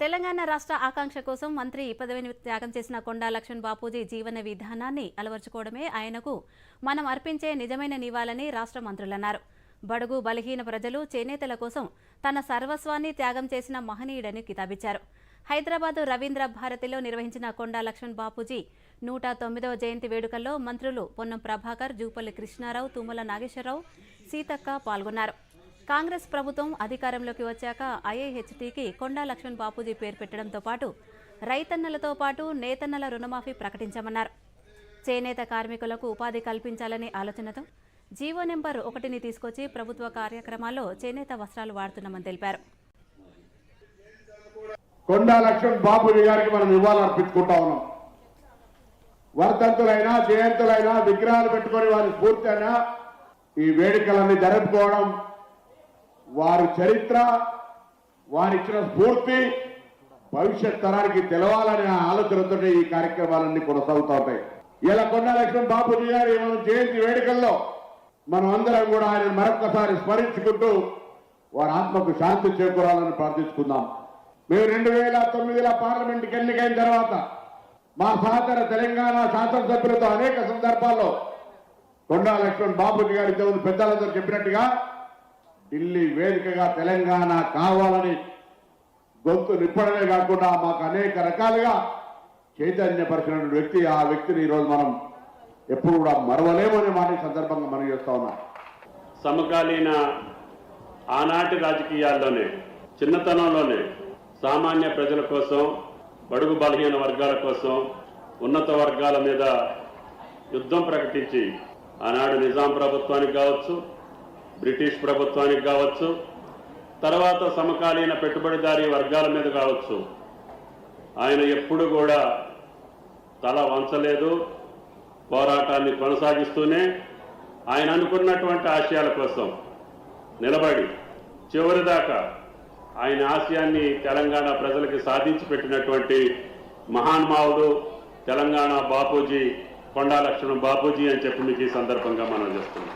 తెలంగాణ రాష్ట్ర ఆకాంక్ష కోసం మంత్రి పదవిని త్యాగం చేసిన కొండా లక్ష్మణ్ బాపూజీ జీవన విధానాన్ని అలవర్చుకోవడమే ఆయనకు మనం అర్పించే నిజమైన నివాళని రాష్ట్ర మంత్రులన్నారు. బడుగు బలహీన ప్రజలు చేనేతల కోసం తన సర్వస్వాన్ని త్యాగం చేసిన మహనీయుడని కితాబిచ్చారు. హైదరాబాదు రవీంద్ర భారతిలో నిర్వహించిన కొండా లక్ష్మణ్ బాపూజీ నూట తొమ్మిదవ జయంతి వేడుకల్లో మంత్రులు పొన్నం ప్రభాకర్ జూపల్లి కృష్ణారావు తుమ్మల నాగేశ్వరరావు సీతక్క పాల్గొన్నారు. కాంగ్రెస్ ప్రభుత్వం అధికారంలోకి వచ్చాక ఐఏహెచ్టీకి కొండా లక్ష్మణ్ బాపూజీ పేరు పెట్టడంతో పాటు రైతన్నలతో పాటు నేతన్నల రుణమాఫీ ప్రకటించమన్నారు. చేనేత కార్మికులకు ఉపాధి కల్పించాలనే ఆలోచనతో జీవో నెంబర్ ఒకటిని తీసుకొచ్చి ప్రభుత్వ కార్యక్రమాల్లో చేనేత వస్త్రాలు వాడుతున్నామని తెలిపారు. కొండా లక్ష్మణ్ బాబుజీ గారికి మనం నివాళులర్పించుకుంటా ఉన్నాం. వర్ధంతులైనా జయంతులైనా విగ్రహాలు పెట్టుకొని వారి స్ఫూర్తి ఈ వేడుకలన్నీ జరుపుకోవడం వారి చరిత్ర వారిచ్చిన స్ఫూర్తి భవిష్యత్ తరానికి తెలవాలనే ఆలోచనతో ఈ కార్యక్రమాలన్నీ కొనసాగుతూ ఉంటాయి. ఇలా కొండా లక్ష్మణ్ బాబుజీ గారి మనం జయంతి వేడుకల్లో మనం అందరం కూడా ఆయన మరొకసారి స్మరించుకుంటూ వారి ఆత్మకు శాంతి చేకూరాలని ప్రార్థించుకుందాం. మేము రెండు వేల తొమ్మిదిలో పార్లమెంట్కి ఎన్నికైన తర్వాత మా సహచర తెలంగాణ శాసనసభ్యులతో అనేక సందర్భాల్లో కొండా లక్ష్మణ్ బాపూజీ గారి పెద్దలందరూ చెప్పినట్టుగా ఢిల్లీ వేదికగా తెలంగాణ కావాలని గొంతు నిప్పడమే కాకుండా మాకు అనేక రకాలుగా చైతన్యపరిచిన వ్యక్తి ఆ వ్యక్తిని ఈరోజు మనం ఎప్పుడు కూడా మరవలేమనే మాట సందర్భంగా మనం చేస్తా ఉన్నాం. సమకాలీన ఆనాటి రాజకీయాల్లోనే చిన్నతనంలోనే సామాన్య ప్రజల కోసం బడుగు బలహీన వర్గాల కోసం ఉన్నత వర్గాల మీద యుద్ధం ప్రకటించి ఆనాడు నిజాం ప్రభుత్వానికి కావచ్చు బ్రిటిష్ ప్రభుత్వానికి కావచ్చు తర్వాత సమకాలీన పెట్టుబడిదారీ వర్గాల మీద కావచ్చు. ఆయన ఎప్పుడు కూడా తల వంచలేదు పోరాటాన్ని కొనసాగిస్తూనే ఆయన అనుకున్నటువంటి ఆశయాల కోసం నిలబడి చివరిదాకా ఆయన ఆశయాన్ని తెలంగాణ ప్రజలకి సాధించి పెట్టినటువంటి మహానుభావుడు తెలంగాణ బాపూజీ కొండా లక్ష్మణ్ బాపూజీ అని చెప్పి మీకు ఈ సందర్భంగా మనం చేస్తున్నాం.